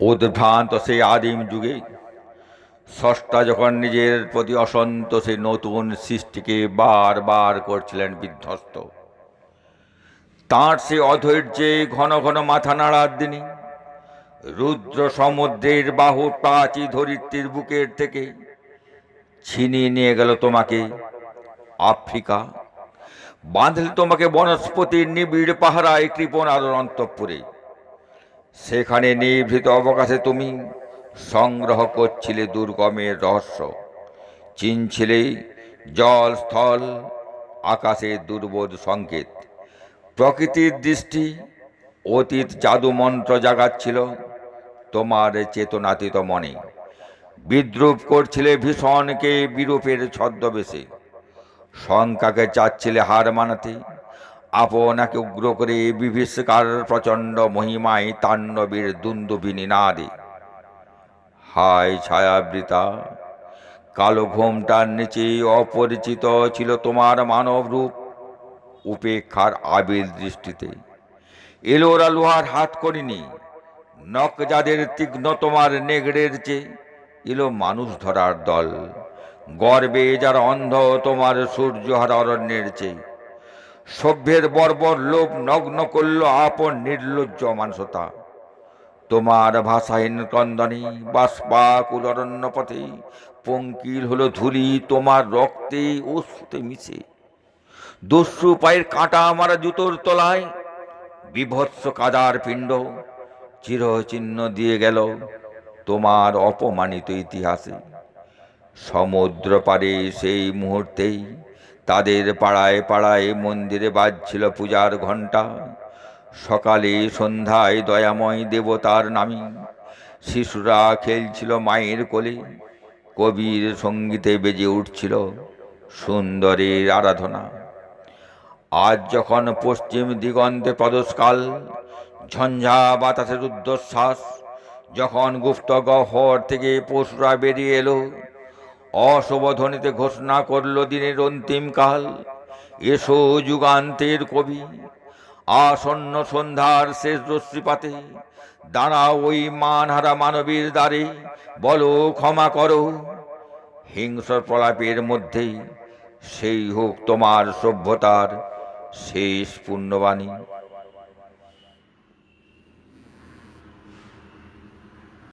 উদ্ভ্রান্ত সেই আদিম যুগে স্রষ্টা যখন নিজের প্রতি অসন্তোষে নতুন সৃষ্টিকে বারবার করছিলেন বিধ্বস্ত। তাঁর সে অধৈর্যে ঘন ঘন মাথা নাড়ার দিনই রুদ্র সমুদ্রের বাহু প্রাচী ধরিত্রীর বুকের থেকে ছিনিয়ে নিয়ে গেল তোমাকে, আফ্রিকা। বাঁধলে তোমাকে বনস্পতির নিবিড় পাহারায় কৃপণ আলোর অন্তঃপুরে। সেখানে নিভৃত অবকাশে তুমি সংগ্রহ করছিলে দুর্গমের রহস্য। চিনছিলে জল, স্থল আকাশের দুর্বোধ সংকেত। প্রকৃতির দৃষ্টি অতীত জাদু মন্ত্র জাগাচ্ছিল তোমার চেতনাতীত মনে। বিদ্রুপ করছিলে ভীষণকে বিরূপের ছদ্মবেশে। শঙ্কাকে চাচ্ছিলে হার মানাতে। আপনাকে উগ্র করে বিভীষিকার প্রচণ্ড মহিমায় তাণ্ডবীর দুন্দুবিনী নাদে হায় ছায়াবৃতা, কালো ঘোমটার নিচে অপরিচিত ছিল তোমার মানব রূপ। উপেক্ষার আবির দৃষ্টিতে এলোরা লোহার হাত করিনি। নখ যাদের তীক্ষ্ণ তোমার নেগড়ের চেয়ে, এলো মানুষ ধরার দল। গর্বে যারা অন্ধ তোমার সূর্য সূর্যহারা অরণ্যের চেয়ে। সভ্যের বর্বর লোভ নগ্ন করল আপন নির্লজ্জ মানসতা। তোমার ভাষাহীন ক্রন্দনে বাষ্পাকুল অরণ্য পথে পঙ্কিল হলো ধুলি, তোমার রক্তে অশ্রুতে মিশে। দস্যু পায়ের কাঁটা মারা জুতোর তলায়, বিভৎস কাদার পিণ্ড চিরচিহ্ন দিয়ে গেল তোমার অপমানিত ইতিহাসে। সমুদ্র পারে সেই মুহূর্তেই তাদের পাড়ায় পাড়ায় মন্দিরে বাজছিল পূজার ঘণ্টা। সকালে সন্ধ্যায় দয়াময় দেবতার নামে শিশুরা খেলছিল মায়ের কোলে। কবির সঙ্গীতে বেজে উঠছিল সুন্দরের আরাধনা। আজ যখন পশ্চিম দিগন্তে প্রদোষকাল ঝঞ্ঝা বাতাসের উদ্দশ্বাস যখন গুপ্ত গহ্বর থেকে পশুরা বেরিয়ে এলো অশুভধ্বনিতে ঘোষণা করল দিনের অন্তিম কাল। এসো যুগান্তের কবি, আসন্ন সন্ধ্যার শেষ রশ্মিপাতে, দাঁড়াও ওই মানহারা মানবীর দ্বারে, বলো, ক্ষমা করো। হিংস্র প্রলাপের মধ্যেই সেই হোক তোমার সভ্যতার শেষ পুণ্যবাণী